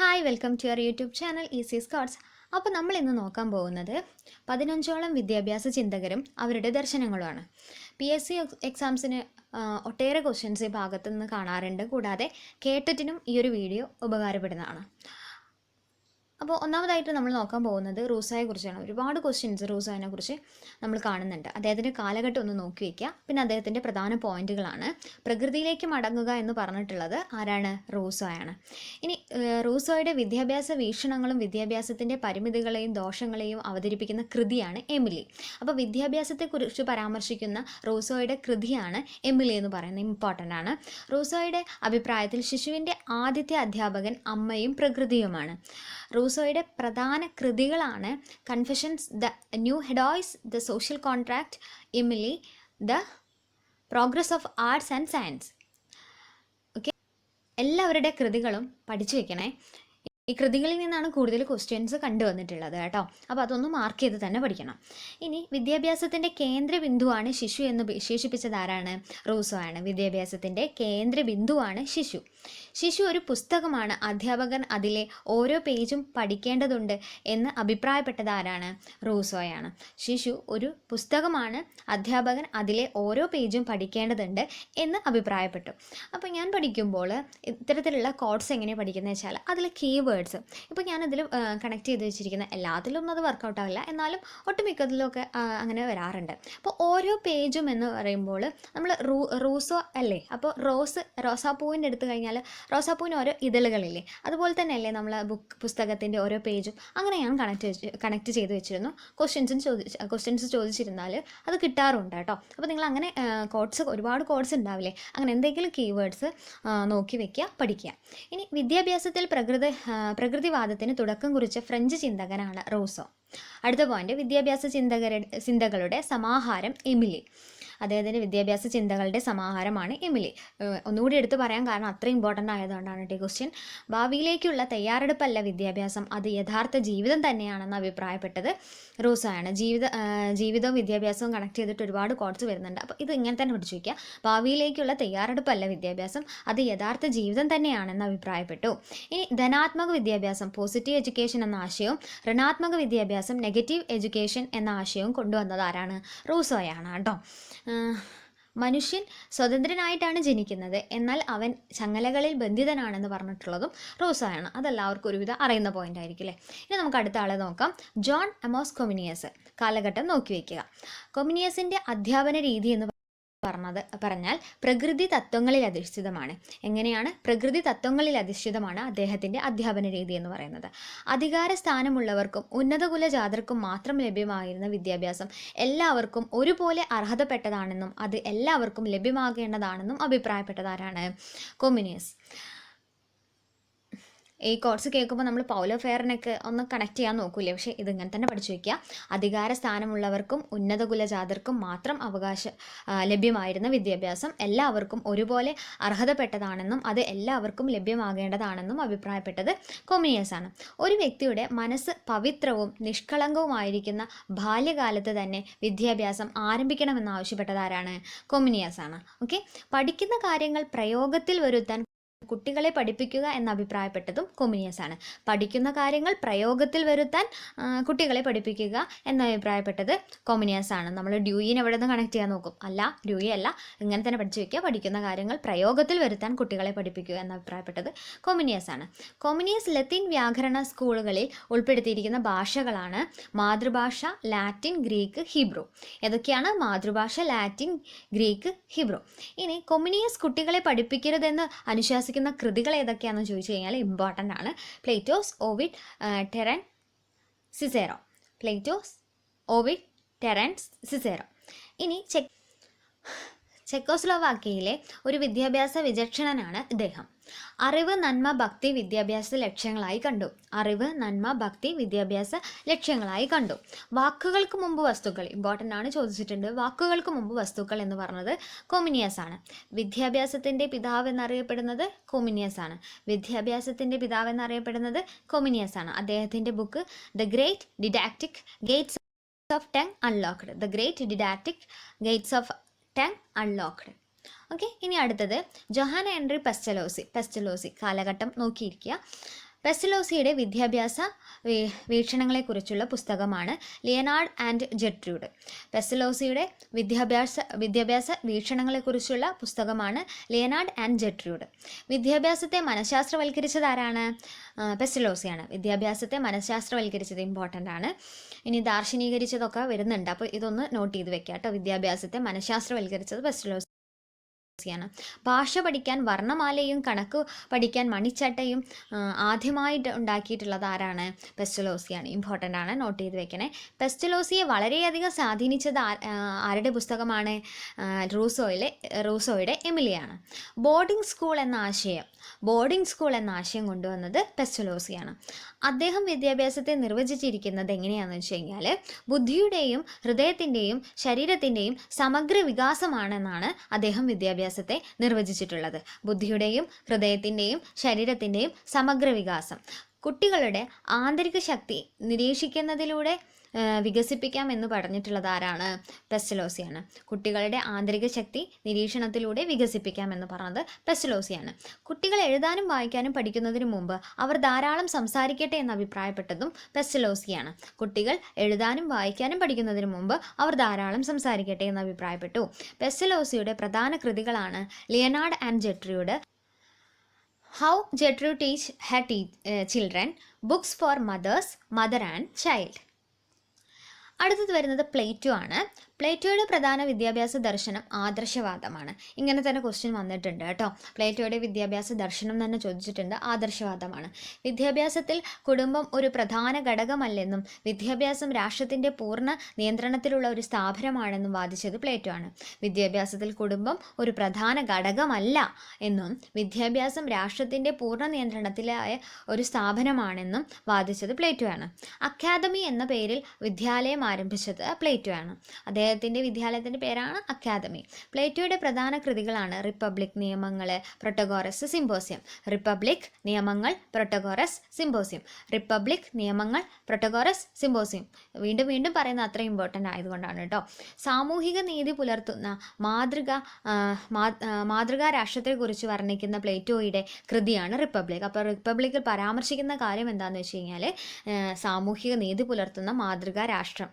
Hi welcome to your YouTube channel easy scots അപ്പോൾ നമ്മൾ ഇന്ന് നോക്കാൻ പോകുന്നത് പതിനഞ്ചോളം വിദ്യാഭ്യാസ ചിന്തകരും അവരുടെ ദർശനങ്ങളുമാണ്. പി എസ് സി എക്സാംസിന് ഒട്ടേറെ ക്വസ്റ്റ്യൻസ് ഈ ഭാഗത്തു നിന്ന് കാണാറുണ്ട്. കൂടാതെ കേട്ടിട്ടിനും ഈ ഒരു വീഡിയോ ഉപകാരപ്പെടുന്നതാണ്. അപ്പോൾ ഒന്നാമതായിട്ട് നമ്മൾ നോക്കാൻ പോകുന്നത് റൂസായെ കുറിച്ചാണ്. ഒരുപാട് ക്വസ്റ്റ്യൻസ് റൂസായിനെ കുറിച്ച് നമ്മൾ കാണുന്നുണ്ട്. അദ്ദേഹത്തിന്റെ കാലഘട്ടം ഒന്ന് നോക്കി വയ്ക്കുക. പിന്നെ അദ്ദേഹത്തിന്റെ പ്രധാന പോയിന്റുകളാണ്. പ്രകൃതിയിലേക്ക് മടങ്ങുക എന്ന് പറഞ്ഞിട്ടുള്ളത് ആരാണ്? റൂസോയാണ്. ഇനി റൂസോയുടെ വിദ്യാഭ്യാസ വീക്ഷണങ്ങളും വിദ്യാഭ്യാസത്തിന്റെ പരിമിതികളെയും ദോഷങ്ങളെയും അവതരിപ്പിക്കുന്ന കൃതിയാണ് എമിലി. അപ്പോൾ വിദ്യാഭ്യാസത്തെക്കുറിച്ച് പരാമർശിക്കുന്ന റൂസോയുടെ കൃതിയാണ് എമിലി എന്ന് പറയുന്നത്. ഇമ്പോർട്ടന്റ് ആണ്. റൂസോയുടെ അഭിപ്രായത്തിൽ ശിശുവിന്റെ ആദ്യത്തെ അധ്യാപകൻ അമ്മയും പ്രകൃതിയുമാണ്. റൂസോയുടെ പ്രധാന കൃതികളാണ് confessions the new Heloise the social contract Emile the progress of arts and science okay എല്ലാവരുടെ കൃതികളും പഠിച്ചു വെക്കണേ. ഈ കൃതികളിൽ നിന്നാണ് കൂടുതൽ ക്വസ്റ്റ്യൻസ് കണ്ടുവന്നിട്ടുള്ളത് കേട്ടോ. അപ്പോൾ അതൊന്ന് മാർക്ക് ചെയ്ത് തന്നെ പഠിക്കണം. ഇനി വിദ്യാഭ്യാസത്തിന്റെ കേന്ദ്ര ബിന്ദുവാണ് ശിശു എന്ന് വിശേഷിപ്പിച്ചത് ആരാണ്? റൂസോ ആണ്. വിദ്യാഭ്യാസത്തിന്റെ കേന്ദ്ര ബിന്ദുവാണ് ശിശു. ശിശു ഒരു പുസ്തകമാണ്. അധ്യാപകൻ അതിലെ ഓരോ പേജും പഠിക്കേണ്ടതുണ്ട് എന്ന് അഭിപ്രായപ്പെട്ടത് ആരാണ് റൂസോയാണ്. ശിശു ഒരു പുസ്തകമാണ്. അധ്യാപകൻ അതിലെ ഓരോ പേജും പഠിക്കേണ്ടതുണ്ട് എന്ന് അഭിപ്രായപ്പെട്ടു. അപ്പോൾ ഞാൻ പഠിക്കുമ്പോൾ ഇത്തരത്തിലുള്ള കോഡ്സ് എങ്ങനെ പഠിക്കുന്നത് വെച്ചാൽ അതിൽ കീവേഡ്സ്. ഇപ്പോൾ ഞാനതിൽ കണക്ട് ചെയ്ത് വെച്ചിരിക്കുന്ന എല്ലാത്തിലൊന്നും അത് വർക്കൗട്ട് ആവില്ല. എന്നാലും ഒട്ടുമിക്കതിലൊക്കെ അങ്ങനെ വരാറുണ്ട്. അപ്പോൾ ഓരോ പേജും എന്ന് പറയുമ്പോൾ നമ്മൾ റൂ റൂസോ അല്ലേ? അപ്പോൾ റോസ് റോസാപ്പൂവിന്റെ എടുത്തു കഴിഞ്ഞാൽ റോസാപ്പൂവിന് ഓരോ ഇതളുകളില്ലേ? അതുപോലെ തന്നെ അല്ലേ നമ്മൾ ബുക്ക് പുസ്തകത്തിന്റെ ഓരോ പേജും. അങ്ങനെ ഞാൻ കണക്ട് കണക്ട് ചെയ്ത് വെച്ചിരുന്നു. ക്വസ്റ്റ്യൻസും ചോദിച്ച് ക്വസ്റ്റ്യൻസ് ചോദിച്ചിരുന്നാൽ അത് കിട്ടാറുണ്ട് കേട്ടോ. അപ്പോൾ നിങ്ങൾ അങ്ങനെ കോഡ്സ് ഒരുപാട് കോഡ്സ് ഉണ്ടാവില്ലേ? അങ്ങനെ എന്തെങ്കിലും കീവേഡ്സ് നോക്കി വെക്കുക പഠിക്കുക. ഇനി വിദ്യാഭ്യാസത്തിൽ പ്രകൃതി പ്രകൃതിവാദത്തിന് തുടക്കം കുറിച്ച ഫ്രഞ്ച് ചിന്തകനാണ് റോസോ. അടുത്ത പോയിന്റ് വിദ്യാഭ്യാസ ചിന്തകരുടെ ചിന്തകളുടെ സമാഹാരം എമിലി. അദ്ദേഹത്തിന്റെ വിദ്യാഭ്യാസ ചിന്തകളുടെ സമാഹാരമാണ് എമിലി. ഒന്നുകൂടി എടുത്തു പറയാൻ കാരണം അത്ര ഇമ്പോർട്ടന്റ് ആയതുകൊണ്ടാണ് ഈ ക്വസ്റ്റ്യൻ ഭാവിയിലേക്കുള്ള തയ്യാറെടുപ്പല്ല വിദ്യാഭ്യാസം. അത് യഥാർത്ഥ ജീവിതം തന്നെയാണെന്ന് അഭിപ്രായപ്പെട്ടത് റോസായാണ്. ജീവിത ജീവിതവും വിദ്യാഭ്യാസവും കണക്ട് ചെയ്തിട്ട് ഒരുപാട് കോഡ്സ് വരുന്നുണ്ട്. അപ്പോൾ ഇത് ഇങ്ങനെ തന്നെ പഠിച്ചു വയ്ക്കുക ഭാവിയിലേക്കുള്ള തയ്യാറെടുപ്പല്ല വിദ്യാഭ്യാസം. അത് യഥാർത്ഥ ജീവിതം തന്നെയാണെന്ന് അഭിപ്രായപ്പെട്ടു. ഇനി ധനാത്മക വിദ്യാഭ്യാസം പോസിറ്റീവ് എഡ്യൂക്കേഷൻ എന്ന ആശയവും ഋണാത്മക വിദ്യാഭ്യാസം നെഗറ്റീവ് എഡ്യൂക്കേഷൻ എന്ന ആശയവും കൊണ്ടുവന്നത് ആരാണ്? റൂസോയാണ് കേട്ടോ. മനുഷ്യൻ സ്വതന്ത്രനായിട്ടാണ് ജനിക്കുന്നത്. എന്നാൽ അവൻ ചങ്ങലകളിൽ ബന്ധിതനാണെന്ന് പറഞ്ഞിട്ടുള്ളതും റോസായാണ്. അതെല്ലാവർക്കും ഒരുവിധം അറിയുന്ന പോയിന്റ് ആയിരിക്കും അല്ലേ ഇനി നമുക്ക് അടുത്ത ആളെ നോക്കാം. John Amos Comenius. കാലഘട്ടം നോക്കി വയ്ക്കുക കൊമിനിയസിന്റെ അധ്യാപന രീതി എന്ന് പറഞ്ഞത് പറഞ്ഞാൽ പ്രകൃതി തത്വങ്ങളിൽ അധിഷ്ഠിതമാണ്. എങ്ങനെയാണ്? പ്രകൃതി തത്വങ്ങളിൽ അധിഷ്ഠിതമാണ് അദ്ദേഹത്തിന്റെ അധ്യാപന രീതി എന്ന് പറയുന്നത്. അധികാര സ്ഥാനമുള്ളവർക്കും ഉന്നത കുലജാതർക്കും മാത്രം ലഭ്യമായിരുന്ന വിദ്യാഭ്യാസം എല്ലാവർക്കും ഒരുപോലെ അർഹതപ്പെട്ടതാണെന്നും അത് എല്ലാവർക്കും ലഭ്യമാകേണ്ടതാണെന്നും അഭിപ്രായപ്പെട്ടതാരാണ്? കൊമ്യൂണിയസ് ഈ കോഴ്സ് കേൾക്കുമ്പോൾ നമ്മൾ പൗലോ ഫെയറിനൊക്കെ ഒന്ന് കണക്ട് ചെയ്യാൻ നോക്കൂലേ? പക്ഷേ ഇതിങ്ങനെ തന്നെ പഠിച്ചു വയ്ക്കുക അധികാര സ്ഥാനമുള്ളവർക്കും ഉന്നത കുലജാതർക്കും മാത്രം അവകാശ ലഭ്യമായിരുന്ന വിദ്യാഭ്യാസം എല്ലാവർക്കും ഒരുപോലെ അർഹതപ്പെട്ടതാണെന്നും അത് എല്ലാവർക്കും ലഭ്യമാകേണ്ടതാണെന്നും അഭിപ്രായപ്പെട്ടത് കൊമിനിയസ് ആണ്. ഒരു വ്യക്തിയുടെ മനസ്സ് പവിത്രവും നിഷ്കളങ്കവുമായിരിക്കുന്ന ബാല്യകാലത്ത് തന്നെ വിദ്യാഭ്യാസം ആരംഭിക്കണമെന്ന് ആവശ്യപ്പെട്ടത് ആരാണ് കൊമിനിയസ് ആണ്. ഓക്കെ പഠിക്കുന്ന കാര്യങ്ങൾ പ്രയോഗത്തിൽ വരുത്താൻ കുട്ടികളെ പഠിപ്പിക്കുക എന്ന് അഭിപ്രായപ്പെട്ടതും കൊമിനിയസ് ആണ് പഠിക്കുന്ന കാര്യങ്ങൾ പ്രയോഗത്തിൽ വരുത്താൻ കുട്ടികളെ പഠിപ്പിക്കുക എന്ന് അഭിപ്രായപ്പെട്ടത് കൊമിനിയസ് ആണ് നമ്മൾ ഡ്യൂയിനെ എവിടെ നിന്ന് കണക്ട് ചെയ്യാൻ നോക്കും? അല്ല ഡ്യൂയി അല്ല. ഇങ്ങനെ തന്നെ പഠിച്ചു വയ്ക്കുക പഠിക്കുന്ന കാര്യങ്ങൾ പ്രയോഗത്തിൽ വരുത്താൻ കുട്ടികളെ പഠിപ്പിക്കുക എന്ന് അഭിപ്രായപ്പെട്ടത് കൊമിനിയസ് ആണ് കൊമിനിയസ് ലത്തീൻ വ്യാകരണ സ്കൂളുകളിൽ ഉൾപ്പെടുത്തിയിരിക്കുന്ന ഭാഷകളാണ് മാതൃഭാഷ ലാറ്റിൻ ഗ്രീക്ക് ഹിബ്രു. ഏതൊക്കെയാണ്? മാതൃഭാഷ ലാറ്റിൻ ഗ്രീക്ക് ഹിബ്രു. ഇനി കൊമിനിയസ് കുട്ടികളെ പഠിപ്പിക്കരുതെന്ന് അനുശാസിക്കുന്ന കൃതികൾ ഏതൊക്കെയാണെന്ന് ചോദിച്ചു കഴിഞ്ഞാൽ ഇമ്പോർട്ടന്റ് ആണ്. Plato's Ovid Terence Cicero Plato's Ovid Terence Cicero ഇനി ചെക്ക് ചെക്കോസ്ലോവാക്യയിലെ ഒരു വിദ്യാഭ്യാസ വിചക്ഷണനാണ് ഇദ്ദേഹം. അറിവ് നന്മ ഭക്തി വിദ്യാഭ്യാസ ലക്ഷ്യങ്ങളായി കണ്ടു. അറിവ് നന്മ ഭക്തി വിദ്യാഭ്യാസ ലക്ഷ്യങ്ങളായി കണ്ടു. വാക്കുകൾക്ക് മുമ്പ് വസ്തുക്കൾ ഇമ്പോർട്ടന്റ് ആണ് ചോദിച്ചിട്ടുണ്ട്. വാക്കുകൾക്ക് മുമ്പ് വസ്തുക്കൾ എന്ന് പറഞ്ഞത് കൊമിനിയസ് ആണ്. വിദ്യാഭ്യാസത്തിന്റെ പിതാവ് എന്നറിയപ്പെടുന്നത് കൊമിനിയസ് ആണ്. വിദ്യാഭ്യാസത്തിന്റെ പിതാവ് എന്നറിയപ്പെടുന്നത് കൊമിനിയസ് ആണ്. അദ്ദേഹത്തിന്റെ book the great didactic gates of tongue unlocked the great didactic gates of tongue unlocked okay ഇനി അടുത്തത് ജൊഹാന എൻട്രി പെസ്റ്റലോസി. പെസ്റ്റലോസി കാലഘട്ടം നോക്കിയിരിക്കുക. പെസ്റ്റലോസിയുടെ വിദ്യാഭ്യാസ വീക്ഷണങ്ങളെക്കുറിച്ചുള്ള പുസ്തകമാണ് ലിയനാർഡ് ആൻഡ് ജെട്രൂഡ്. പെസ്റ്റലോസിയുടെ വിദ്യാഭ്യാസ വിദ്യാഭ്യാസ വീക്ഷണങ്ങളെക്കുറിച്ചുള്ള പുസ്തകമാണ് ലിയനാർഡ് ആൻഡ് ജെട്രൂഡ്. വിദ്യാഭ്യാസത്തെ മനഃശാസ്ത്രവൽക്കരിച്ചത് ആരാണ്? പെസ്റ്റലോസിയാണ്. വിദ്യാഭ്യാസത്തെ മനഃശാസ്ത്രവൽക്കരിച്ചത് ഇമ്പോർട്ടന്റ് ആണ്. ഇനി ദാർശനീകരിച്ചതൊക്കെ വരുന്നുണ്ട്. അപ്പോൾ ഇതൊന്ന് നോട്ട് ചെയ്ത് വെക്കാം കേട്ടോ വിദ്യാഭ്യാസത്തെ മനഃശാസ്ത്രവൽക്കരിച്ചത് പെസലോസി ാണ് ഭാഷ പഠിക്കാൻ വർണമാലയും കണക്ക് പഠിക്കാൻ മണിച്ചട്ടയും ആദ്യമായിട്ട് ഉണ്ടാക്കിയിട്ടുള്ളത് ആരാണ്? പെസ്റ്റലോസിയാണ് ഇമ്പോർട്ടന്റ് ആണ്. നോട്ട് ചെയ്ത് വെക്കണേ. പെസ്റ്റലോസിയെ വളരെയധികം സ്വാധീനിച്ചത് ആരുടെ പുസ്തകമാണ്? റൂസോയിലെ റൂസോയുടെ എമിലിയാണ്. ബോർഡിംഗ് സ്കൂൾ എന്ന ആശയം ബോർഡിംഗ് സ്കൂൾ എന്ന ആശയം കൊണ്ടുവന്നത് പെസ്റ്റലോസിയാണ് അദ്ദേഹം വിദ്യാഭ്യാസത്തെ നിർവചിച്ചിരിക്കുന്നത് എങ്ങനെയാണെന്ന് വെച്ച് കഴിഞ്ഞാൽ ബുദ്ധിയുടെയും ഹൃദയത്തിന്റെയും ശരീരത്തിന്റെയും സമഗ്ര വികാസമാണെന്നാണ് അദ്ദേഹം വിദ്യാഭ്യാസത്തെ നിർവചിച്ചിട്ടുള്ളത്. ബുദ്ധിയുടെയും ഹൃദയത്തിന്റെയും ശരീരത്തിന്റെയും സമഗ്ര വികാസം. കുട്ടികളുടെ ആന്തരിക ശക്തി നിരീക്ഷിക്കുന്നതിലൂടെ വികസിപ്പിക്കാം എന്ന് പറഞ്ഞിട്ടുള്ളത് ആരാണ്? പെസ്റ്റലോസിയാണ്. കുട്ടികളുടെ ആന്തരിക ശക്തി നിരീക്ഷണത്തിലൂടെ വികസിപ്പിക്കാം എന്ന് പറഞ്ഞത് പെസ്റ്റലോസിയാണ്. കുട്ടികൾ എഴുതാനും വായിക്കാനും പഠിക്കുന്നതിന് മുമ്പ് അവർ ധാരാളം സംസാരിക്കട്ടെ എന്ന് അഭിപ്രായപ്പെട്ടതും പെസ്റ്റലോസിയാണ്. കുട്ടികൾ എഴുതാനും വായിക്കാനും പഠിക്കുന്നതിന് മുമ്പ് അവർ ധാരാളം സംസാരിക്കട്ടെ എന്ന് അഭിപ്രായപ്പെട്ടു. പെസ്റ്റലോസിയുടെ പ്രധാന കൃതികളാണ് Leonard and ജെട്രിയുടെ how Gertrude teach her tea children books for mothers mother and child അടുത്തത് വരുന്നത് പ്ലേറ്റോ ആണ്. പ്ലേറ്റോയുടെ പ്രധാന വിദ്യാഭ്യാസ ദർശനം ആദർശവാദമാണ്. ഇങ്ങനെ തന്നെ ക്വസ്റ്റ്യൻ വന്നിട്ടുണ്ട് കേട്ടോ. പ്ലേറ്റോയുടെ വിദ്യാഭ്യാസ ദർശനം തന്നെ ചോദിച്ചിട്ടുണ്ട് ആദർശവാദമാണ്. വിദ്യാഭ്യാസത്തിൽ കുടുംബം ഒരു പ്രധാന ഘടകമല്ലെന്നും വിദ്യാഭ്യാസം രാഷ്ട്രത്തിന്റെ പൂർണ നിയന്ത്രണത്തിലുള്ള ഒരു സ്ഥാപനമാണെന്നും വാദിച്ചത് പ്ലേറ്റോ ആണ്. വിദ്യാഭ്യാസത്തിൽ കുടുംബം ഒരു പ്രധാന ഘടകമല്ല എന്നും വിദ്യാഭ്യാസം രാഷ്ട്രത്തിന്റെ പൂർണ നിയന്ത്രണത്തിലായ ഒരു സ്ഥാപനമാണെന്നും വാദിച്ചത് പ്ലേറ്റോ ആണ്. അക്കാദമി എന്ന പേരിൽ വിദ്യാലയം ആരംഭിച്ചത് പ്ലേറ്റോ ആണ്. അദ്ദേഹത്തിന്റെ വിദ്യാലയത്തിന്റെ പേരാണ് അക്കാദമി. പ്ലേറ്റോയുടെ പ്രധാന കൃതികളാണ് റിപ്പബ്ലിക് നിയമങ്ങൾ പ്രൊട്ടഗോറസ് സിമ്പോസിയം. റിപ്പബ്ലിക് നിയമങ്ങൾ പ്രൊട്ടഗോറസ് സിമ്പോസിയം. റിപ്പബ്ലിക് നിയമങ്ങൾ പ്രൊട്ടഗോറസ് സിമ്പോസിയം. വീണ്ടും വീണ്ടും പറയുന്ന അത്ര ഇമ്പോർട്ടന്റ് ആയതുകൊണ്ടാണ് കേട്ടോ സാമൂഹിക നീതി പുലർത്തുന്ന മാതൃക മാതൃകാ രാഷ്ട്രത്തെക്കുറിച്ച് വർണിക്കുന്ന പ്ലേറ്റോയുടെ കൃതിയാണ് റിപ്പബ്ലിക്. അപ്പോൾ റിപ്പബ്ലിക്കിൽ പരാമർശിക്കുന്ന കാര്യം എന്താണെന്ന് വെച്ച് കഴിഞ്ഞാൽ സാമൂഹിക നീതി പുലർത്തുന്ന മാതൃകാ രാഷ്ട്രം.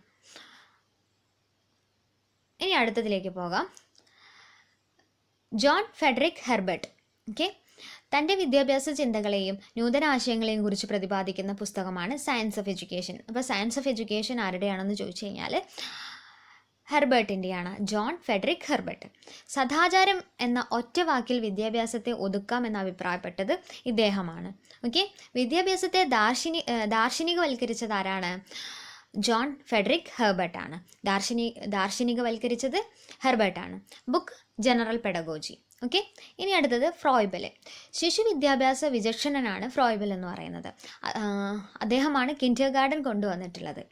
ഇനി അടുത്തതിലേക്ക് പോകാം. John Frederick Herbart. ഓക്കെ. തന്റെ വിദ്യാഭ്യാസ ചിന്തകളെയും നൂതന ആശയങ്ങളെയും കുറിച്ച് പ്രതിപാദിക്കുന്ന പുസ്തകമാണ് സയൻസ് ഓഫ് എഡ്യൂക്കേഷൻ അപ്പോൾ സയൻസ് ഓഫ് എഡ്യൂക്കേഷൻ ആരുടെയാണെന്ന് ചോദിച്ചു കഴിഞ്ഞാൽ ഹെർബർട്ടിന്റെയാണ് ജോൺ ഫെഡറിക് ഹെർബർട്ട്. സദാചാരം എന്ന ഒറ്റ വാക്കിൽ വിദ്യാഭ്യാസത്തെ ഒതുക്കാമെന്ന് അഭിപ്രായപ്പെട്ടത് ഇദ്ദേഹമാണ്. ഓക്കെ. വിദ്യാഭ്യാസത്തെ ദാർശനി ദാർശനികവൽക്കരിച്ചത് ആരാണ്? ജോൺ ഫെഡറിക് ഹെർബർട്ടാണ്. ദാർശനി ദാർശനികവൽക്കരിച്ചത് ഹെർബർട്ടാണ്. Book general pedagogy. ഓക്കെ? ഇനി അടുത്തത് ഫ്രോയ്ബൽ. ശിശു വിദ്യാഭ്യാസ വിചക്ഷണനാണ് ഫ്രോയ്ബൽ എന്ന് പറയുന്നത്. അദ്ദേഹമാണ് കിൻഡർ ഗാർഡൻ കൊണ്ടുവന്നിട്ടുള്ളത്.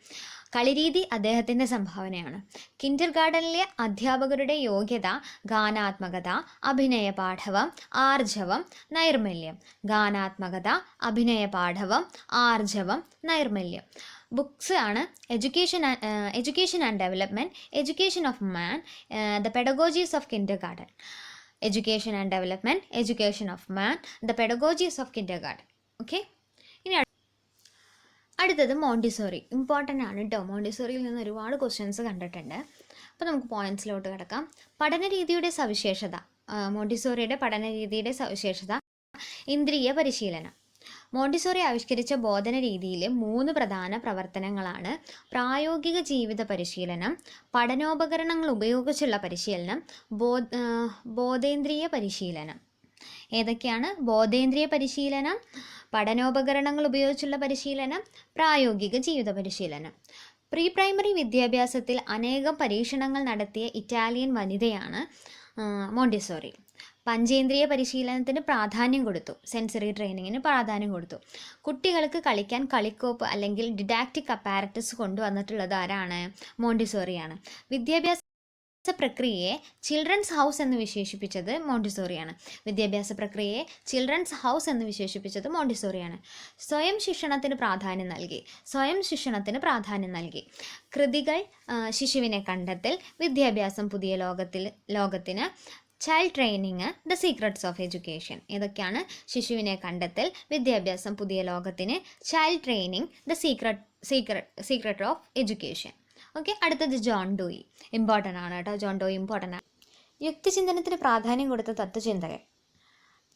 കളിരീതി അദ്ദേഹത്തിന്റെ സംഭാവനയാണ്. കിൻഡർ ഗാർഡനിലെ അധ്യാപകരുടെ യോഗ്യത ഗാനാത്മകത അഭിനയ പാഠവം ആർജവം നൈർമല്യം. ഗാനാത്മകത അഭിനയ പാഠവം ആർജവം നൈർമല്യം. ബുക്സ് ആണ്. Education education and development education of man the pedagogies of kindergarten education and development education of man the pedagogies of kindergarten okay ഇനി അടുത്തത് മോണ്ടിസോറി ഇമ്പോർട്ടന്റ് ആണ് കേട്ടോ മോണ്ടിസോറിയിൽ നിന്ന് ഒരുപാട് ക്വസ്റ്റ്യൻസ് കണ്ടിട്ടുണ്ട്. അപ്പോൾ നമുക്ക് പോയിന്റ്സിലോട്ട് കിടക്കാം. പഠനരീതിയുടെ സവിശേഷത. മോണ്ടിസോറിയുടെ മോണ്ടിസോറിയുടെ പഠനരീതിയുടെ സവിശേഷത. ഇന്ദ്രിയ പരിശീലനം. മോണ്ടിസോറി ആവിഷ്കരിച്ച ബോധന രീതിയിലെ മൂന്ന് പ്രധാന പ്രവർത്തനങ്ങളാണ് പ്രായോഗിക ജീവിത പരിശീലനം പഠനോപകരണങ്ങൾ ഉപയോഗിച്ചുള്ള പരിശീലനം ബോ ബോധേന്ദ്രിയ പരിശീലനം. ഏതൊക്കെയാണ്? ബോധേന്ദ്രിയ പരിശീലനം പഠനോപകരണങ്ങൾ ഉപയോഗിച്ചുള്ള പരിശീലനം പ്രായോഗിക ജീവിത പരിശീലനം. പ്രീ പ്രൈമറി വിദ്യാഭ്യാസത്തിൽ അനേകം പരീക്ഷണങ്ങൾ നടത്തിയ ഇറ്റാലിയൻ വനിതയാണ് മോണ്ടിസോറി. പഞ്ചേന്ദ്രിയ പരിശീലനത്തിന് പ്രാധാന്യം കൊടുത്തു. സെൻസറി ട്രെയിനിങ്ങിന് പ്രാധാന്യം കൊടുത്തു. കുട്ടികൾക്ക് കളിക്കാൻ കളിക്കോപ്പ് അല്ലെങ്കിൽ ഡിഡാക്റ്റിക് അപ്പാരറ്റസ് കൊണ്ടുവന്നിട്ടുള്ളത് ആരാണ്? മോണ്ടിസോറിയാണ് വിദ്യാഭ്യാസ പ്രക്രിയയെ ചിൽഡ്രൻസ് ഹൗസ് എന്ന് വിശേഷിപ്പിച്ചത് മോണ്ടിസോറിയാണ് വിദ്യാഭ്യാസ പ്രക്രിയയെ ചിൽഡ്രൻസ് ഹൗസ് എന്ന് വിശേഷിപ്പിച്ചത് മോണ്ടിസോറിയാണ് സ്വയം ശിക്ഷണത്തിന് പ്രാധാന്യം നൽകി. സ്വയം ശിക്ഷണത്തിന് പ്രാധാന്യം നൽകി. കൃതികൾ ശിശുവിനെ കണ്ടെത്തൽ വിദ്യാഭ്യാസം പുതിയ ലോകത്തിൽ ലോകത്തിന് child training the secrets of education ഇതൊക്കെയാണ് ശിശുവിനെ കണ്ടെത്തൽ വിദ്യാഭ്യാസം പുതിയ ലോകത്തിന്. Child training the secret secret secret of education okay അടുത്തത് ജോൺ ഡോയി ഇമ്പോർട്ടന്റ് ആണ് കേട്ടോ ജോൺ ഡോയി ഇമ്പോർട്ടന്റ് ആണ്. യുക്തിചിന്തനത്തിന് പ്രാധാന്യം കൊടുത്ത തത്വചിന്തകൻ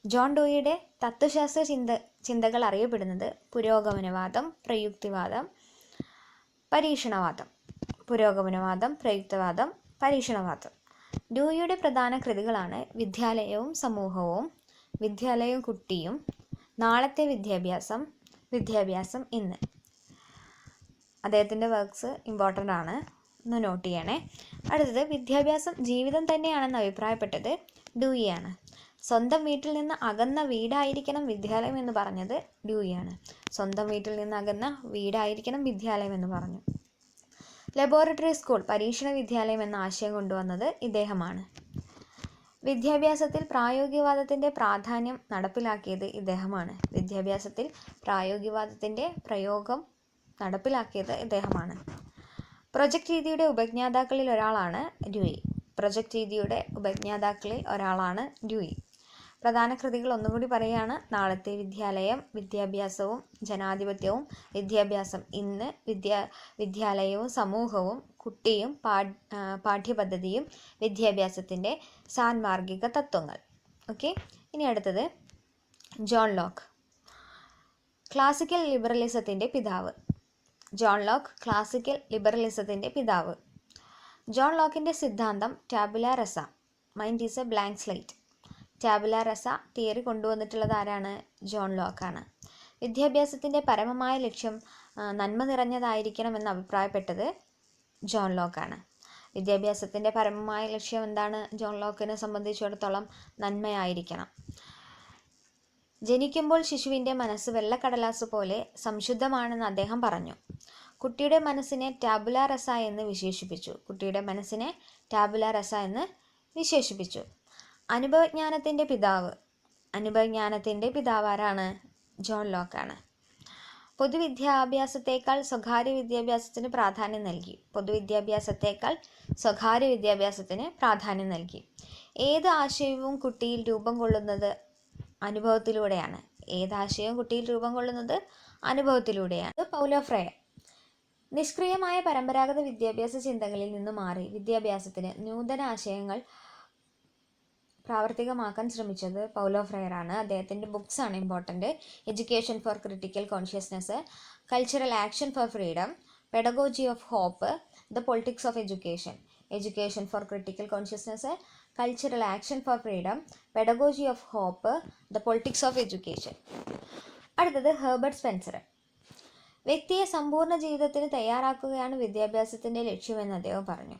ജോൺ ഡോയിയുടെ തത്വശാസ്ത്ര ചിന്ത ചിന്തകൾ അറിയപ്പെടുന്നത് പുരോഗമനവാദം പ്രയുക്തിവാദം പരീക്ഷണവാദം. പുരോഗമനവാദം പ്രയുക്തവാദം പരീക്ഷണവാദം. ഡൂയിയുടെ പ്രധാന കൃതികളാണ് വിദ്യാലയവും സമൂഹവും വിദ്യാലയവും കുട്ടിയും നാളത്തെ വിദ്യാഭ്യാസം വിദ്യാഭ്യാസം ഇന്ന്. അദ്ദേഹത്തിന്റെ വർക്ക്സ് ഇമ്പോർട്ടന്റ് ആണ്. ഒന്ന് നോട്ട് ചെയ്യണേ. അടുത്തത് വിദ്യാഭ്യാസം ജീവിതം തന്നെയാണെന്ന് അഭിപ്രായപ്പെട്ടത് ഡൂയിയാണ് സ്വന്തം വീട്ടിൽ നിന്ന് അകന്ന വീടായിരിക്കണം വിദ്യാലയം എന്ന് പറഞ്ഞത് ഡ്യൂയിയാണ് സ്വന്തം വീട്ടിൽ നിന്ന് അകന്ന വീടായിരിക്കണം വിദ്യാലയം എന്ന് പറഞ്ഞു. ലബോറട്ടറി സ്കൂൾ പരീക്ഷണ വിദ്യാലയം എന്ന ആശയം കൊണ്ടുവന്നത് ഇദ്ദേഹമാണ്. വിദ്യാഭ്യാസത്തിൽ പ്രായോഗികവാദത്തിന്റെ പ്രാധാന്യം നടപ്പിലാക്കിയത് ഇദ്ദേഹമാണ്. വിദ്യാഭ്യാസത്തിൽ പ്രായോഗികവാദത്തിന്റെ പ്രയോഗം നടപ്പിലാക്കിയത് ഇദ്ദേഹമാണ്. പ്രൊജക്റ്റ് രീതിയുടെ ഉപജ്ഞാതാക്കളിൽ ഒരാളാണ് ഡ്യൂയി. പ്രൊജക്റ്റ് രീതിയുടെ ഉപജ്ഞാതാക്കളിൽ ഒരാളാണ് ഡ്യൂയി. പ്രധാന കൃതികൾ ഒന്നുകൂടി പറയുകയാണ്. നാളത്തെ വിദ്യാലയം വിദ്യാഭ്യാസവും ജനാധിപത്യവും വിദ്യാഭ്യാസം ഇന്ന് വിദ്യാ വിദ്യാലയവും സമൂഹവും കുട്ടിയും പാഠ് പാഠ്യപദ്ധതിയും വിദ്യാഭ്യാസത്തിന്റെ സാൻമാർഗിക തത്വങ്ങൾ. ഓക്കെ? ഇനി അടുത്തത് ജോൺ ലോക്ക്. ക്ലാസിക്കൽ ലിബറലിസത്തിന്റെ പിതാവ്. ജോൺ ലോക്ക് ക്ലാസിക്കൽ ലിബറലിസത്തിന്റെ പിതാവ്. ജോൺ ലോക്കിന്റെ സിദ്ധാന്തം tabula rasa. Mind is a blank slate. Tabula rasa theory കൊണ്ടുവന്നിട്ടുള്ളത് ആരാണ്? ജോൺ ലോക്കാണ്. വിദ്യാഭ്യാസത്തിന്റെ പരമമായ ലക്ഷ്യം നന്മ നിറഞ്ഞതായിരിക്കണം എന്ന് അഭിപ്രായപ്പെട്ടത് ജോൺ ലോക്കാണ്. വിദ്യാഭ്യാസത്തിന്റെ പരമമായ ലക്ഷ്യം എന്താണ്? ജോൺ ലോക്കിനെ സംബന്ധിച്ചിടത്തോളം നന്മയായിരിക്കണം. ജനിക്കുമ്പോൾ ശിശുവിന്റെ മനസ്സ് വെള്ളക്കടലാസ് പോലെ സംശുദ്ധമാണെന്ന് അദ്ദേഹം പറഞ്ഞു. കുട്ടിയുടെ മനസ്സിനെ ടാബുല റസ എന്ന് വിശേഷിപ്പിച്ചു. കുട്ടിയുടെ മനസ്സിനെ ടാബുല റസ എന്ന് വിശേഷിപ്പിച്ചു. അനുഭവജ്ഞാനത്തിന്റെ പിതാവ്. അനുഭവജ്ഞാനത്തിന്റെ പിതാവ് ആരാണ് ജോൺ ലോക്കാണ്. പൊതുവിദ്യാഭ്യാസത്തേക്കാൾ സ്വകാര്യ വിദ്യാഭ്യാസത്തിന് പ്രാധാന്യം നൽകി. പൊതുവിദ്യാഭ്യാസത്തേക്കാൾ സ്വകാര്യ വിദ്യാഭ്യാസത്തിന് പ്രാധാന്യം നൽകി. ഏത് ആശയവും കുട്ടിയിൽ രൂപം കൊള്ളുന്നത് അനുഭവത്തിലൂടെയാണ്. ഏത് ആശയവും കുട്ടിയിൽ രൂപം കൊള്ളുന്നത് അനുഭവത്തിലൂടെയാണ്. പൗലോ ഫ്രയ നിഷ്ക്രിയമായ പരമ്പരാഗത വിദ്യാഭ്യാസ ചിന്തകളിൽ നിന്ന് മാറി വിദ്യാഭ്യാസത്തിന് നൂതന ആശയങ്ങൾ പ്രാവർത്തികമാക്കാൻ ശ്രമിച്ചത് പൗലോ ഫ്രയർ ആണ് അദ്ദേഹത്തിന്റെ ആണ് important education for critical consciousness cultural action for freedom pedagogy of hope the politics of education education for critical consciousness cultural action for freedom pedagogy of hope the politics of education അടുത്തത് Herbert Spencer വ്യക്തിയെ സമ്പൂർണ ജീവിതത്തിന് തയ്യാറാക്കുകയാണ് വിദ്യാഭ്യാസത്തിന്റെ ലക്ഷ്യമെന്ന് അദ്ദേഹം പറഞ്ഞു.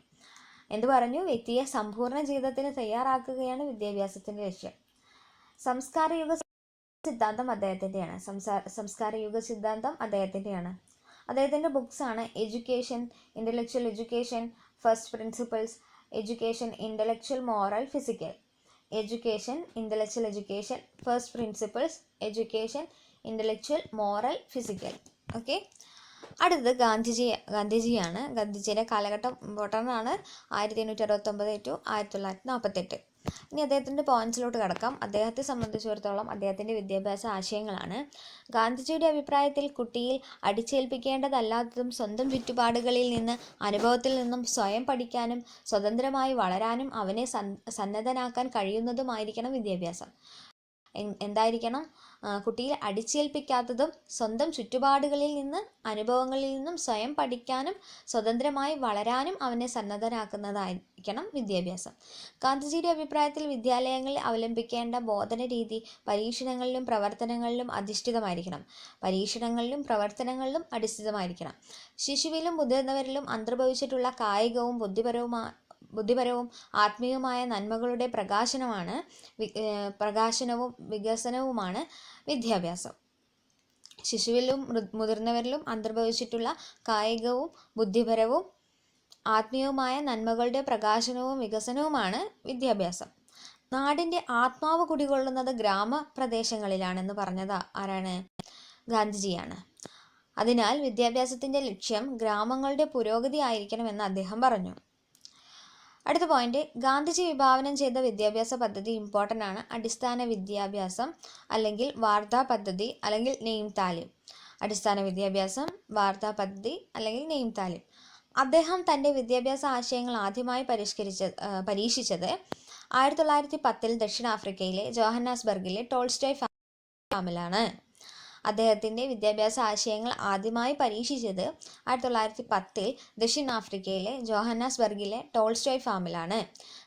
എന്തു പറഞ്ഞു വ്യക്തിയെ സമ്പൂർണ ജീവിതത്തിന് തയ്യാറാക്കുകയാണ് വിദ്യാഭ്യാസത്തിന്റെ ലക്ഷ്യം. സംസ്കാര യുഗ സിദ്ധാന്തം അദ്ദേഹത്തിന്റെയാണ് സംസാ സംസ്കാര യുഗ സിദ്ധാന്തം അദ്ദേഹത്തിന്റെയാണ് അദ്ദേഹത്തിന്റെ ആണ് education intellectual education first principles education intellectual moral physical education intellectual education first principles education intellectual moral physical okay അടുത്തത് ഗാന്ധിജി ഗാന്ധിജിയാണ്. ഗാന്ധിജിയുടെ കാലഘട്ടം ഇമ്പോർട്ടന്റ് ആണ് ആയിരത്തി എണ്ണൂറ്റി അറുപത്തൊമ്പത് ടു ആയിരത്തി തൊള്ളായിരത്തി നാൽപ്പത്തെട്ട് ഇനി അദ്ദേഹത്തിന്റെ പോയിന്റ്സിലോട്ട് കടക്കാം. അദ്ദേഹത്തെ സംബന്ധിച്ചിടത്തോളം അദ്ദേഹത്തിന്റെ വിദ്യാഭ്യാസ ആശയങ്ങളാണ്. ഗാന്ധിജിയുടെ അഭിപ്രായത്തിൽ കുട്ടിയിൽ അടിച്ചേൽപ്പിക്കേണ്ടതല്ലാത്തതും സ്വന്തം ചുറ്റുപാടുകളിൽ നിന്ന് അനുഭവത്തിൽ നിന്നും സ്വയം പഠിക്കാനും സ്വതന്ത്രമായി വളരാനും അവനെ സന്നദ്ധനാക്കാൻ കഴിയുന്നതുമായിരിക്കണം വിദ്യാഭ്യാസം. എന്തായിരിക്കണം? കുട്ടിയിൽ അടിച്ചേൽപ്പിക്കാത്തതും സ്വന്തം ചുറ്റുപാടുകളിൽ നിന്ന് അനുഭവങ്ങളിൽ നിന്നും സ്വയം പഠിക്കാനും സ്വതന്ത്രമായി വളരാനും അവനെ സന്നദ്ധനാക്കുന്നതായിരിക്കണം വിദ്യാഭ്യാസം. ഗാന്ധിജിയുടെ അഭിപ്രായത്തിൽ വിദ്യാലയങ്ങളിൽ അവലംബിക്കേണ്ട ബോധന രീതി പരീക്ഷണങ്ങളിലും പ്രവർത്തനങ്ങളിലും അധിഷ്ഠിതമായിരിക്കണം. പരീക്ഷണങ്ങളിലും പ്രവർത്തനങ്ങളിലും അടിസ്ഥിതമായിരിക്കണം. ശിശുവിലും മുതിർന്നവരിലും അന്തർഭവിച്ചിട്ടുള്ള കായികവും ബുദ്ധിപരവുമായ ബുദ്ധിപരവും ആത്മീയവുമായ നന്മകളുടെ പ്രകാശനമാണ് പ്രകാശനവും വികസനവുമാണ് വിദ്യാഭ്യാസം. ശിശുവിലും മുതിർന്നവരിലും അന്തർഭവിച്ചിട്ടുള്ള കായികവും ബുദ്ധിപരവും ആത്മീയവുമായ നന്മകളുടെ പ്രകാശനവും വികസനവുമാണ് വിദ്യാഭ്യാസം. നാടിന്റെ ആത്മാവ് കുടികൊള്ളുന്നത് ഗ്രാമപ്രദേശങ്ങളിലാണെന്ന് പറഞ്ഞത് ആരാണ്? ഗാന്ധിജിയാണ്. അതിനാൽ വിദ്യാഭ്യാസത്തിന്റെ ലക്ഷ്യം ഗ്രാമങ്ങളുടെ പുരോഗതി ആയിരിക്കണമെന്ന് അദ്ദേഹം പറഞ്ഞു. അടുത്ത പോയിന്റ് ഗാന്ധിജി വിഭാവനം ചെയ്ത വിദ്യാഭ്യാസ പദ്ധതി ഇമ്പോർട്ടന്റ് ആണ്. അടിസ്ഥാന വിദ്യാഭ്യാസം അല്ലെങ്കിൽ വാർത്താ പദ്ധതി അല്ലെങ്കിൽ നെയിം താലിം അടിസ്ഥാന വിദ്യാഭ്യാസം വാർത്താ പദ്ധതി അല്ലെങ്കിൽ നെയിം താലിം അദ്ദേഹം തന്റെ വിദ്യാഭ്യാസ ആശയങ്ങൾ ആദ്യമായി പരിഷ്കരിച്ച പരീക്ഷിച്ചത് ആയിരത്തി തൊള്ളായിരത്തി പത്തിൽ ദക്ഷിണാഫ്രിക്കയിലെ ജോഹന്നാസ്ബർഗിലെ ടോൾസ്റ്റോയ് ഫാമിലാണ്. അദ്ദേഹത്തിന്റെ വിദ്യാഭ്യാസ ആശയങ്ങൾ ആദ്യമായി പരീക്ഷിച്ചത് ആയിരത്തി തൊള്ളായിരത്തി പത്തിൽ ദക്ഷിണാഫ്രിക്കയിലെ ജോഹന്നാസ്ബർഗിലെ ടോൾസ്റ്റോയ് ഫാമിലാണ്.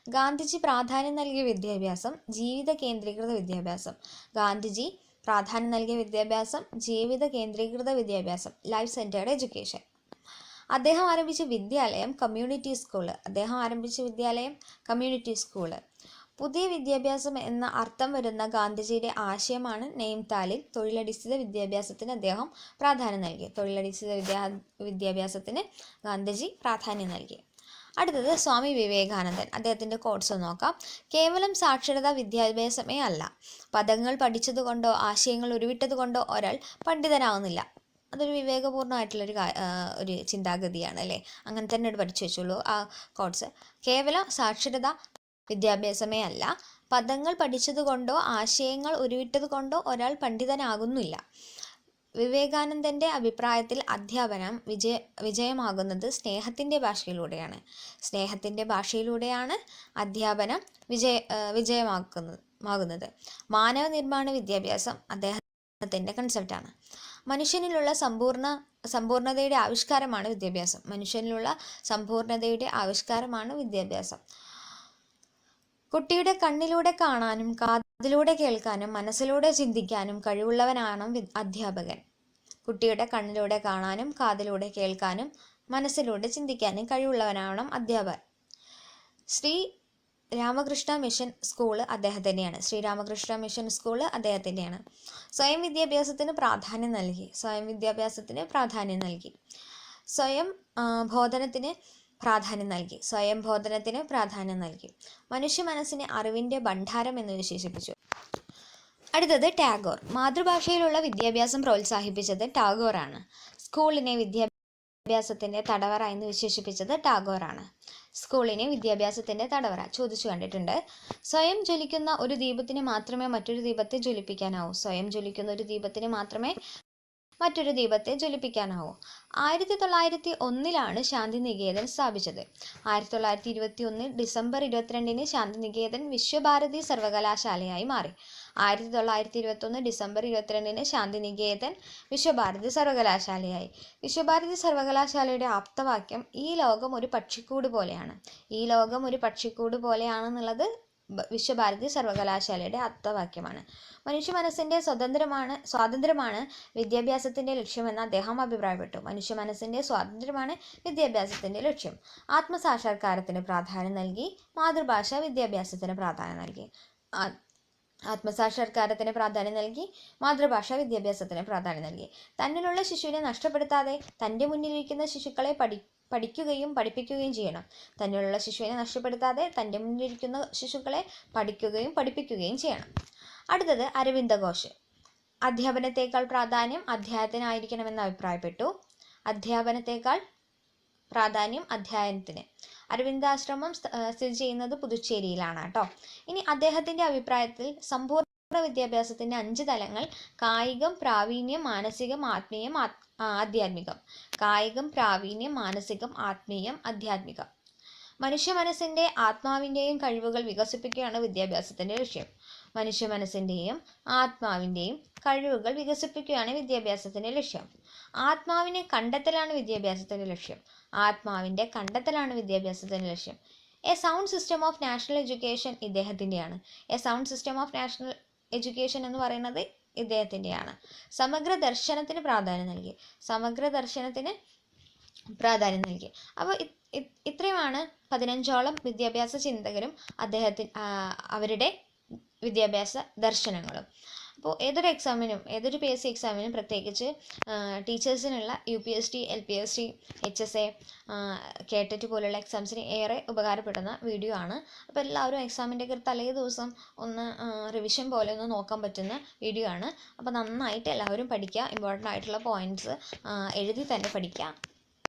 ഗാന്ധിജി പ്രാധാന്യം നൽകിയ വിദ്യാഭ്യാസം ജീവിത കേന്ദ്രീകൃത വിദ്യാഭ്യാസം. ഗാന്ധിജി പ്രാധാന്യം നൽകിയ വിദ്യാഭ്യാസം ജീവിത കേന്ദ്രീകൃത വിദ്യാഭ്യാസം ലൈഫ് സെന്റേർഡ് എഡ്യൂക്കേഷൻ അദ്ദേഹം ആരംഭിച്ച വിദ്യാലയം കമ്മ്യൂണിറ്റി സ്കൂൾ അദ്ദേഹം ആരംഭിച്ച വിദ്യാലയം കമ്മ്യൂണിറ്റി സ്കൂൾ പുതിയ വിദ്യാഭ്യാസം എന്ന അർത്ഥം വരുന്ന ഗാന്ധിജിയുടെ ആശയമാണ് നെയ്ംതാലിൽ തൊഴിലടിസ്ഥിത വിദ്യാഭ്യാസത്തിന് അദ്ദേഹം പ്രാധാന്യം നൽകി. തൊഴിലധിഷ്ഠിത വിദ്യാ വിദ്യാഭ്യാസത്തിന് ഗാന്ധിജി പ്രാധാന്യം നൽകി. അടുത്തത് സ്വാമി വിവേകാനന്ദൻ. അദ്ദേഹത്തിന്റെ കോട്സ് നോക്കാം. കേവലം സാക്ഷരത വിദ്യാഭ്യാസമേ അല്ല. പദങ്ങൾ പഠിച്ചതുകൊണ്ടോ ആശയങ്ങൾ ഉരുവിട്ടതുകൊണ്ടോ ഒരാൾ പണ്ഡിതനാവുന്നില്ല. അതൊരു വിവേകപൂർണമായിട്ടുള്ളൊരു ഒരു ചിന്താഗതിയാണ് അല്ലേ? അങ്ങനെ തന്നെ ഒരു പഠിച്ചു വെച്ചോളൂ. ആ കോട്സ് കേവലം സാക്ഷരത വിദ്യാഭ്യാസമേ അല്ല പദങ്ങൾ പഠിച്ചതുകൊണ്ടോ ആശയങ്ങൾ ഉരുവിട്ടതുകൊണ്ടോ ഒരാൾ പണ്ഡിതനാകുന്നില്ല. വിവേകാനന്ദന്റെ അഭിപ്രായത്തിൽ അധ്യാപനം വിജയ വിജയമാകുന്നത് സ്നേഹത്തിന്റെ ഭാഷയിലൂടെയാണ്. സ്നേഹത്തിന്റെ ഭാഷയിലൂടെയാണ് അധ്യാപനം വിജയ വിജയമാക്കുന്നത് മാനവ നിർമ്മാണ വിദ്യാഭ്യാസം അദ്ദേഹത്തിന്റെ കൺസെപ്റ്റാണ് മനുഷ്യനിലുള്ള സമ്പൂർണ സമ്പൂർണതയുടെ ആവിഷ്കാരമാണ് വിദ്യാഭ്യാസം. മനുഷ്യനിലുള്ള സമ്പൂർണതയുടെ ആവിഷ്കാരമാണ് വിദ്യാഭ്യാസം. കുട്ടിയുടെ കണ്ണിലൂടെ കാണാനും കാതിലൂടെ കേൾക്കാനും മനസ്സിലൂടെ ചിന്തിക്കാനും കഴിവുള്ളവനാണ് അധ്യാപകൻ. കുട്ടിയുടെ കണ്ണിലൂടെ കാണാനും കാതിലൂടെ കേൾക്കാനും മനസ്സിലൂടെ ചിന്തിക്കാനും കഴിവുള്ളവനാവണം അധ്യാപകൻ. ശ്രീ രാമകൃഷ്ണ മിഷൻ സ്കൂൾ അദ്ദേഹത്തിന്റെയാണ് ശ്രീരാമകൃഷ്ണ മിഷൻ സ്കൂൾ അദ്ദേഹത്തിന്റെയാണ് സ്വയം വിദ്യാഭ്യാസത്തിന് പ്രാധാന്യം നൽകി. സ്വയം വിദ്യാഭ്യാസത്തിന് പ്രാധാന്യം നൽകി. സ്വയം ബോധനത്തിന് പ്രാധാന്യം നൽകി. സ്വയം ബോധനത്തിന് പ്രാധാന്യം നൽകി. മനുഷ്യ മനസ്സിനെ അറിവിന്റെ ഭണ്ഡാരം എന്ന് വിശേഷിപ്പിച്ചു. അടുത്തത് ടാഗോർ. മാതൃഭാഷയിലുള്ള വിദ്യാഭ്യാസം പ്രോത്സാഹിപ്പിച്ചത് ടാഗോറാണ്. സ്കൂളിനെ വിദ്യാഭ്യാസത്തിന്റെ തടവറ എന്ന് വിശേഷിപ്പിച്ചത് ടാഗോറാണ്. സ്കൂളിനെ വിദ്യാഭ്യാസത്തിന്റെ തടവറ. ചോദിച്ചു കണ്ടിട്ടുണ്ട്. സ്വയം ജ്വലിക്കുന്ന ഒരു ദീപത്തിന് മാത്രമേ മറ്റൊരു ദീപത്തെ ജ്വലിപ്പിക്കാനാവൂ. സ്വയം ജ്വലിക്കുന്ന ഒരു ദീപത്തിന് മാത്രമേ മറ്റൊരു ദീപത്തെ ജ്വലിപ്പിക്കാനാവൂ. ആയിരത്തി തൊള്ളായിരത്തി ഒന്നിലാണ് ശാന്തിനികേതൻ സ്ഥാപിച്ചത്. ആയിരത്തി തൊള്ളായിരത്തി ഇരുപത്തി ഒന്ന് ഡിസംബർ ഇരുപത്തിരണ്ടിന് ശാന്തിനികേതൻ വിശ്വഭാരതി സർവകലാശാലയായി മാറി. ആയിരത്തി തൊള്ളായിരത്തി ഇരുപത്തൊന്ന് ഡിസംബർ ഇരുപത്തിരണ്ടിന് ശാന്തിനികേതൻ വിശ്വഭാരതി സർവകലാശാലയായി. വിശ്വഭാരതി സർവകലാശാലയുടെ ആപ്തവാക്യം ഈ ലോകം ഒരു പക്ഷിക്കൂട് പോലെയാണ്. ഈ ലോകം ഒരു പക്ഷിക്കൂട് പോലെയാണെന്നുള്ളത് വിശ്വഭാരതി സർവകലാശാലയുടെ അത്തവാക്യമാണ് മനുഷ്യ മനസ്സിന്റെ സ്വതന്ത്രമാണ് സ്വാതന്ത്ര്യമാണ് വിദ്യാഭ്യാസത്തിന്റെ ലക്ഷ്യമെന്ന് അദ്ദേഹം അഭിപ്രായപ്പെട്ടു. മനുഷ്യ മനസ്സിന്റെ സ്വാതന്ത്ര്യമാണ് വിദ്യാഭ്യാസത്തിന്റെ ലക്ഷ്യം. ആത്മസാക്ഷാത്കാരത്തിന് പ്രാധാന്യം നൽകി മാതൃഭാഷ വിദ്യാഭ്യാസത്തിന് പ്രാധാന്യം നൽകി. ആത്മസാക്ഷാത്കാരത്തിന് പ്രാധാന്യം നൽകി മാതൃഭാഷ വിദ്യാഭ്യാസത്തിന് പ്രാധാന്യം നൽകി. തന്നിലുള്ള ശിശുവിനെ നഷ്ടപ്പെടുത്താതെ തന്റെ മുന്നിലിരിക്കുന്ന ശിശുക്കളെ പഠി പഠിക്കുകയും പഠിപ്പിക്കുകയും ചെയ്യണം. തന്നിലുള്ള ശിശുവിനെ നഷ്ടപ്പെടുത്താതെ തന്റെ മുന്നിലിരിക്കുന്ന ശിശുക്കളെ പഠിക്കുകയും പഠിപ്പിക്കുകയും ചെയ്യണം. അടുത്തത് അരവിന്ദ ഘോഷ്. അധ്യാപനത്തേക്കാൾ പ്രാധാന്യം അധ്യായത്തിനായിരിക്കണമെന്ന് അഭിപ്രായപ്പെട്ടു. അധ്യാപനത്തേക്കാൾ പ്രാധാന്യം അധ്യയനത്തിന് അരവിന്ദാശ്രമം സ്ഥിതി ചെയ്യുന്നത് പുതുച്ചേരിയിലാണ് കേട്ടോ. ഇനി അദ്ദേഹത്തിന്റെ അഭിപ്രായത്തിൽ സമ്പൂർണ വിദ്യാഭ്യാസത്തിന്റെ അഞ്ച് തലങ്ങൾ കായികം പ്രാവീണ്യം മാനസികം ആത്മീയം ആധ്യാത്മികം. കായികം പ്രാവീണ്യം മാനസികം ആത്മീയം ആധ്യാത്മികം. മനുഷ്യ മനസ്സിന്റെ ആത്മാവിന്റെയും കഴിവുകൾ വികസിപ്പിക്കുകയാണ് വിദ്യാഭ്യാസത്തിന്റെ ലക്ഷ്യം. മനുഷ്യ മനസ്സിന്റെയും ആത്മാവിന്റെയും കഴിവുകൾ വികസിപ്പിക്കുകയാണ് വിദ്യാഭ്യാസത്തിന്റെ ലക്ഷ്യം. ആത്മാവിനെ കണ്ടെത്തലാണ് വിദ്യാഭ്യാസത്തിന്റെ ലക്ഷ്യം. ആത്മാവിന്റെ കണ്ടെത്തലാണ് വിദ്യാഭ്യാസത്തിന്റെ ലക്ഷ്യം. A sound system of national education ഇദ്ദേഹത്തിന്റെയാണ് a sound system of national education എന്ന് പറയുന്നത് ഇദ്ദേഹത്തിന്റെയാണ്. സമഗ്ര ദർശനത്തിന് പ്രാധാന്യം നൽകി. സമഗ്ര ദർശനത്തിന് പ്രാധാന്യം നൽകി. അപ്പോൾ ഇത്രയുമാണ് പതിനഞ്ചോളം വിദ്യാഭ്യാസ ചിന്തകരും അദ്ദേഹത്തിന് അവരുടെ വിദ്യാഭ്യാസ ദർശനങ്ങളും. അപ്പോൾ ഏതൊരു എക്സാമിനും ഏതൊരു പി എസ് സി എക്സാമിനും പ്രത്യേകിച്ച് ടീച്ചേഴ്സിനുള്ള U P S T L P S T H S A KTET പോലുള്ള എക്സാംസിന് ഏറെ ഉപകാരപ്പെടുന്ന വീഡിയോ ആണ്. അപ്പോൾ എല്ലാവരും എക്സാമിന്റെ ഒക്കെ തലേ ദിവസം ഒന്ന് റിവിഷൻ പോലെ ഒന്ന് നോക്കാൻ പറ്റുന്ന വീഡിയോ ആണ്. അപ്പോൾ നന്നായിട്ട് എല്ലാവരും പഠിക്കുക. ഇമ്പോർട്ടന്റ് ആയിട്ടുള്ള പോയിന്റ്സ് എഴുതി തന്നെ പഠിക്കുക.